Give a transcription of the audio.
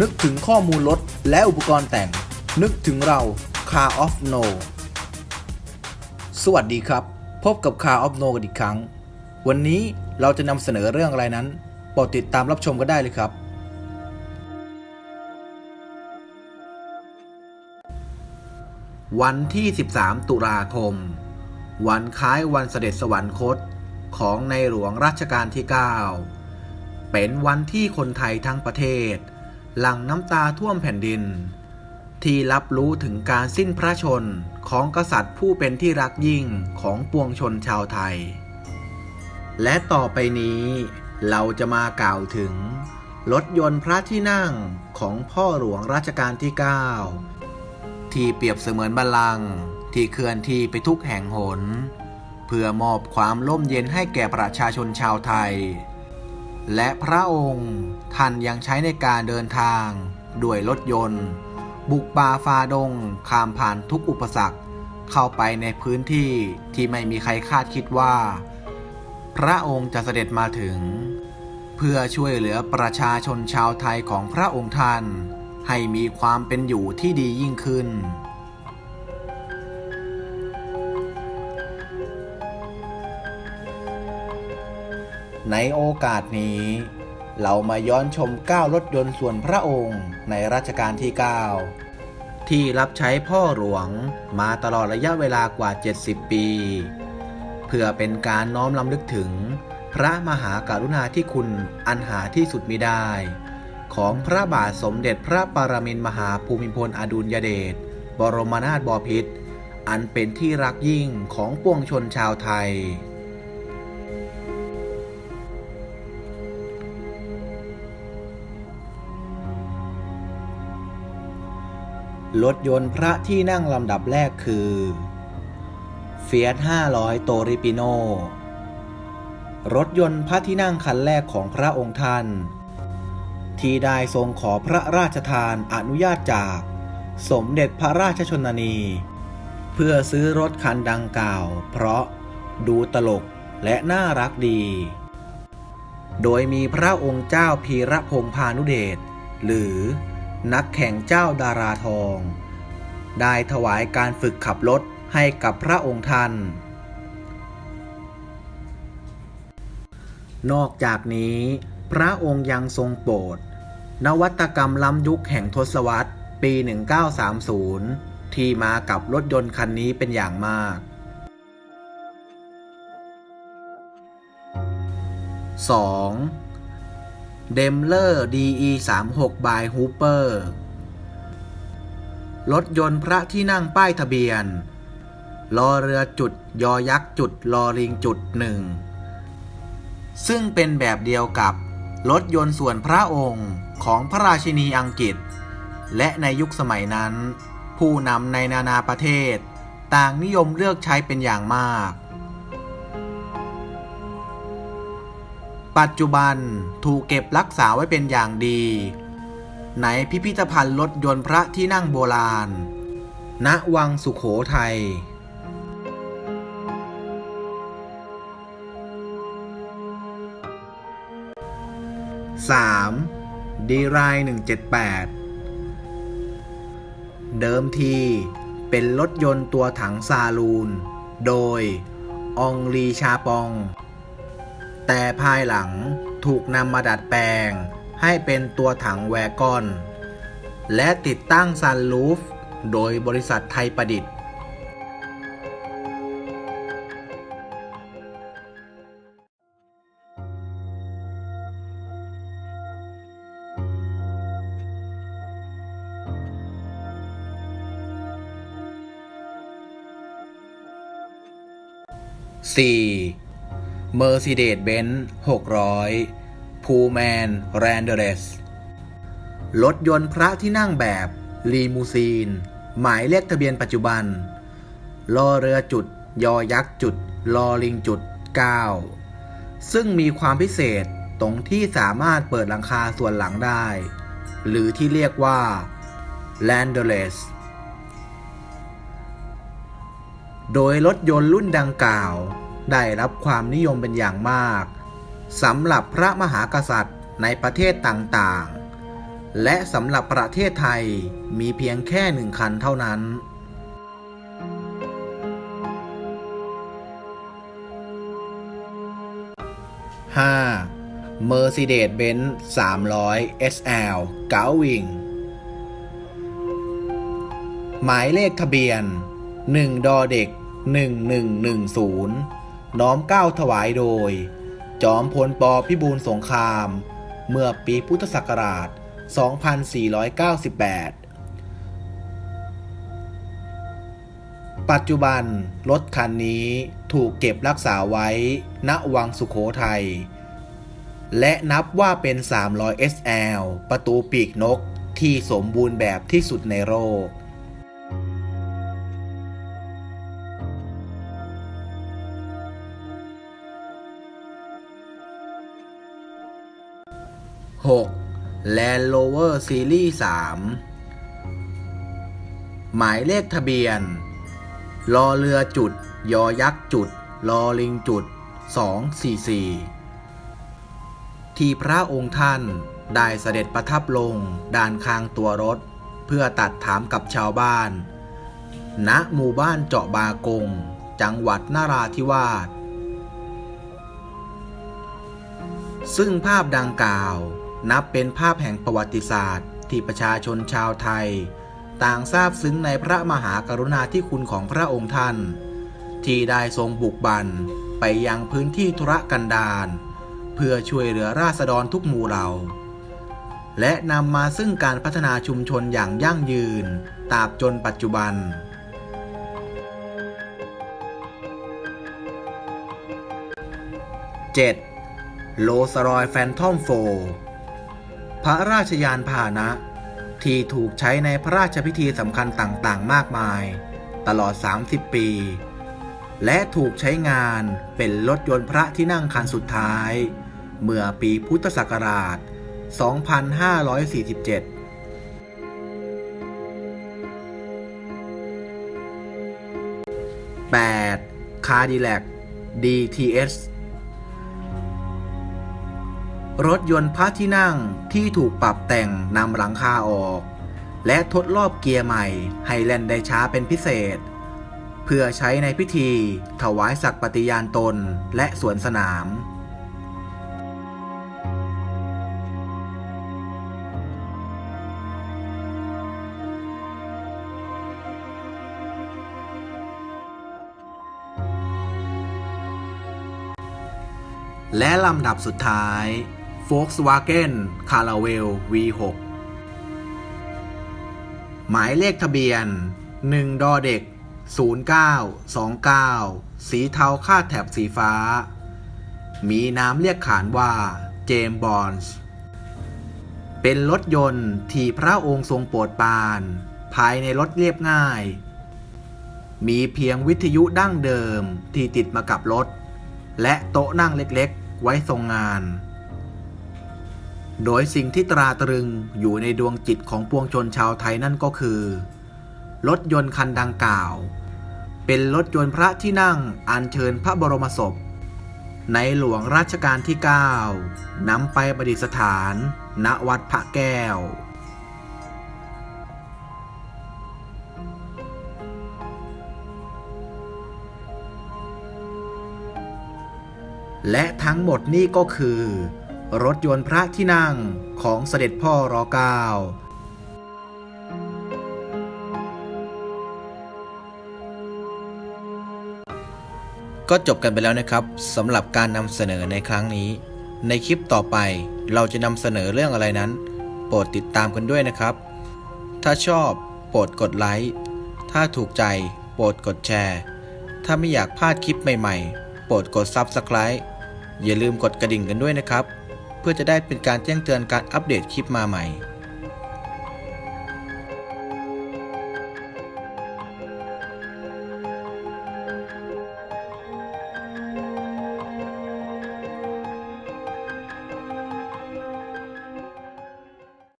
นึกถึงข้อมูลรถและอุปกรณ์แต่ง นึกถึงเรา Car of No สวัสดีครับ พบกับ Car of No กันอีกครั้ง วันนี้เราจะนำเสนอเรื่องอะไรนั้นโปรดติดตามรับชมกันได้เลยครับ วันที่ 13 ตุลาคม วันคล้ายวันเสด็จสวรรคตของในหลวงรัชกาลที่ 9 เป็นวันที่คนไทยทั้งประเทศ หลั่งน้ำตาท่วมแผ่นดิน ที่รับรู้ถึงการสิ้นพระชนของกษัตริย์ผู้เป็นที่รักยิ่งของปวงชนชาวไทย และต่อไปนี้เราจะมากล่าวถึงรถยนต์พระที่นั่งของพ่อหลวงรัชกาลที่ 9 ที่เปรียบเสมือนบัลลังก์ที่เคลื่อนที่ไปทุกแห่งหน เพื่อมอบความร่มเย็นให้แก่ประชาชนชาวไทย และพระองค์ท่านยังใช้ในการเดินทางด้วยรถยนต์ บุกป่าฟาดงข้ามผ่านทุกอุปสรรค เข้าไปในพื้นที่ที่ไม่มีใครคาดคิดว่า พระองค์จะเสด็จมาถึง เพื่อช่วยเหลือประชาชนชาวไทยของพระองค์ท่าน ให้มีความเป็นอยู่ที่ดียิ่งขึ้น ในโอกาสนี้ เรามาย้อนชมก้ารถยนต์ส่วนพระองค์ในรัชกาลที่ 9 ที่รับใช้พ่อหลวงมาตลอดระยะเวลากว่า 70 ปี เพื่อเป็นการน้อมลำลึกถึงพระมหากรุณาธิคุณอันหาที่สุดมิได้ ของพระบาทสมเด็จพระปรมินมหาภูมิพลอดุลยเดชบรมนาถบพิตรอันเป็นที่รักยิ่งของปวงชนชาวไทย รถยนต์พระที่นั่งลำดับแรกคือ เฟียส500 โตริปิโน รถยนต์พระที่นั่งคันแรกของพระองค์ท่าน ที่ได้ทรงขอพระราชทานอนุญาตจาก สมเด็จพระราชชนนี เพื่อซื้อรถคันดังกล่าว เพราะดูตลกและน่ารักดี โดยมีพระองค์เจ้าพีระพงพานุเดชหรือ นักแข่งเจ้าดาราทอง ได้ถวายการฝึกขับรถให้กับพระองค์ท่าน นอกจากนี้ พระองค์ยังทรงโปรด นวัตกรรมล้ำยุคแห่งทศวรรษปี 1930 ที่มากับรถยนต์คันนี้เป็นอย่างมาก 2. เดมเลอร์ DE 3 6 by Hooper รถยนต์พระที่นั่งป้ายทะเบียนลอเรือจุดยอยักษ์จุดลอลิงจุดหนึ่งซึ่งเป็นแบบเดียวกับรถยนต์ส่วนพระองค์ของพระราชินีอังกฤษ และในยุคสมัยนั้น ผู้นำในนานาประเทศ ต่างนิยมเลือกใช้เป็นอย่างมาก ปัจจุบันถูกเก็บรักษาไว้เป็นอย่างดี ในพิพิธภัณฑ์รถยนต์พระที่นั่งโบราณ ณ วังสุขโขทัย 3. d r i 178 เดิมทีเป็นรถยนต์ตัวถังซาลูน โดย องลีชาปอง แต่ภายหลังถูกนำมาดัดแปลง ให้เป็นตัวถังแวกอน และติดตั้งซันลูฟ โดยบริษัทไทยประดิษฐ์ 4. Mercedes-Benz 600 Pullman Landeres รถยนต์พระที่นั่งแบบลีมูซีน หมายเลขทะเบียนปัจจุบันลอเรือจุด ยอยักษ์จุดลอลิงจุด 9 ซึ่งมีความพิเศษตรงที่สามารถเปิดหลังคาส่วนหลังได้ หรือที่เรียกว่า l a n d e r l e s โดยรถยนต์รุ่นดังกล่าว ได้รับความนิยมเป็นอย่างมากสำหรับพระมหากษัตริย์ในประเทศต่างๆ และสำหรับประเทศไทยมีเพียงแค่หนึ่งคันเท่านั้น 5. Mercedes-Benz 300 SL g o w i n g หมายเลขทะเบียน 1 ดอเด็ก 1110 น้อมเก้าถวายโดย จอมพลปพิบูลสงคราม เมื่อปีพุทธศักราช 2498 ปัจจุบันรถคันนี้ถูกเก็บรักษาไว้ ณวังสุขโขทัย และนับว่าเป็น 300 SL ประตูปีกนกที่สมบูรณ์แบบที่สุดในโลก 6. Land Rover Series 3 หมายเลขทะเบียน รอเรือจุด ยอยักษ์จุด รอลิงจุด 244 ที่พระองค์ท่านได้เสด็จประทับลงด่านคางตัวรถ เพื่อตัดถามกับชาวบ้าน ณ หมู่บ้านเจาะบากง จังหวัดนาราธิวาสซึ่งภาพดังกล่าว นับเป็นภาพแห่งประวัติศาสตร์ ที่ประชาชนชาวไทย ต่างซาบซึ้งในพระมหากรุณาธิคุณของพระองค์ท่าน ที่ได้ทรงบุกบันไปยังพื้นที่ธุรกันดารเพื่อช่วยเหลือราษฎรทุกหมู่เหล่า และนำมาซึ่งการพัฒนาชุมชนอย่างยั่งยืนตราบจนปัจจุบัน 7. โลสรอยแฟนทอมโฟ พระราชยานพาหนะ ที่ถูกใช้ในพระราชพิธีสำคัญต่างๆ มากมาย ตลอด 30 ปี และถูกใช้งานเป็นรถยนต์พระที่นั่งคันสุดท้าย เมื่อปีพุทธศักราช 2547 8. Cadillac DTS รถยนต์พระที่นั่งที่ถูกปรับแต่งนำหลังคาออก และทดรอบเกียร์ใหม่ให้แล่นได้ช้าเป็นพิเศษ เพื่อใช้ในพิธีถวายสักปฏิญาณตนและสวนสนามและลำดับสุดท้าย Volkswagen Caravelle V6 หมายเลขทะเบียน 1 ดอเด็ก 0929 สีเทาคาดแถบสีฟ้า มีนามเรียกขานว่าเจมส์บอนส์เป็นรถยนต์ที่พระองค์ทรงโปรดปราน ภายในรถเรียบง่าย มีเพียงวิทยุดั้งเดิมที่ติดมากับรถ และโต๊ะนั่งเล็กๆ ไว้ทรงงาน โดยสิ่งที่ตราตรึงอยู่ในดวงจิตของปวงชนชาวไทยนั่นก็คือ รถยนต์คันดังกล่าว เป็นรถยนต์พระที่นั่งอัญเชิญพระบรมศพ ในหลวงรัชกาลที่ 9นำไปประดิษฐาน ณวัดพระแก้วและทั้งหมดนี่ก็คือ รถยนต์พระที่นั่งของเสด็จพ่อรอเก้าก็จบกันไปแล้วนะครับสำหรับการนำเสนอในครั้งนี้ ในคลิปต่อไปเราจะนำเสนอเรื่องอะไรนั้น โปรดติดตามกันด้วยนะครับ ถ้าชอบโปรดกดไลค์ถ้าถูกใจโปรดกดแชร์ ถ้าไม่อยากพลาดคลิปใหม่ๆ โปรดกด Subscribe อย่าลืมกดกระดิ่งกันด้วยนะครับ พื่อจะได้เป็นการแจ้งเตือนการอัปเดตคลิปมาใหม่